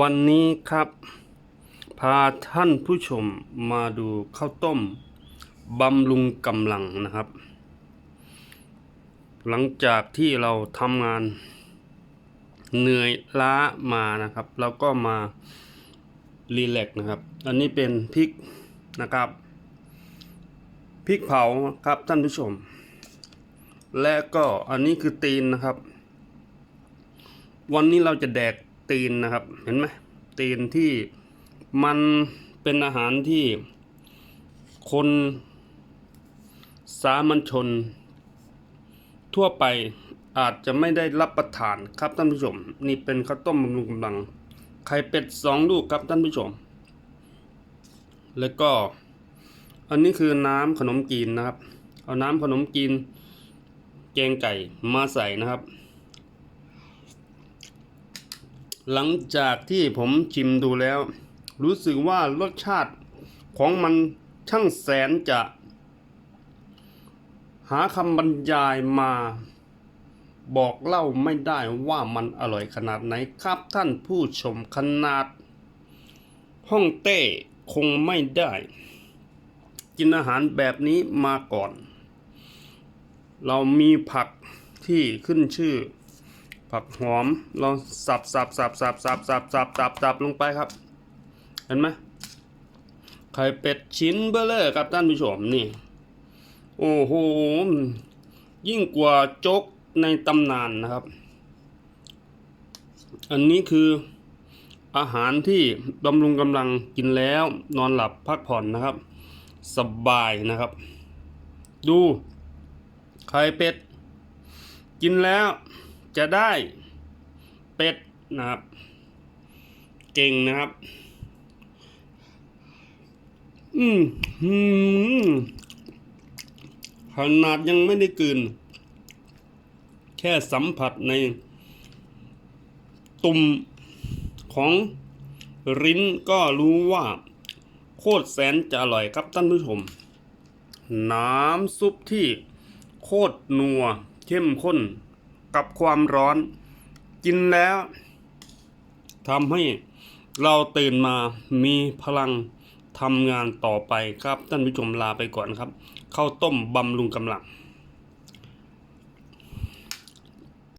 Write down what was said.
วันนี้ครับ พาท่านผู้ชมมาดูข้าวต้มบำรุงกำลังนะครับ หลังจากที่เราทำงานเหนื่อยล้ามานะครับเราก็มารีแลกนะครับ อันนี้เป็นพริกนะครับพริกเผาครับท่านผู้ชม และก็อันนี้คือตีนนะครับ วันนี้เราจะแดก ตีนนะครับ เห็นไหมตีนที่มันเป็นอาหารที่คนสามัญชน ทั่วไปอาจจะไม่ได้รับประทานครับท่านผู้ชม นี่เป็นข้าวต้มบำรุงกำลัง ไข่เป็ดสองลูกครับท่านผู้ชม แล้วก็ อันนี้คือน้ำขนมจีนนะครับ เอาน้ำขนมจีนแกงไก่มาใส่นะครับ หลังจากที่ผมชิมดูแล้ว รู้สึกว่ารสชาติของมันช่างแสนจะ หาคำบรรยายมา บอกเล่าไม่ได้ว่ามันอร่อยขนาดไหนครับท่านผู้ชมขนาด ห้องเต้คงไม่ได้ กินอาหารแบบนี้มาก่อน เรามีผักที่ขึ้นชื่อ ผักหอมเราสับสับสับสับสับสับสับสับสับลงไปครับ เห็นไหมไข่เป็ดชิ้นเบลเลอร์ครับท่านผู้ชมนี่ โอ้โห ยิ่งกว่าโจ๊กในตำนานนะครับ อันนี้คืออาหารที่บำรุงกำลังกินแล้วนอนหลับพักผ่อนนะครับ สบายนะครับ ดู ไข่เป็ด กินแล้ว จะได้เป็ดนะครับ เก่งนะครับ อืมอืมขนาดยังไม่ได้กลืน แค่สัมผัสใน ตุ่มของลิ้นก็รู้ว่า โคตรแสนจะอร่อยครับท่านผู้ชม น้ำซุปที่โคตรนัวเข้มข้น กับความร้อน กินแล้วทำให้เราตื่นมามีพลังทำงานต่อไปครับ ท่านผู้ชมลาไปก่อนครับข้าวต้มบำรุงกำลัง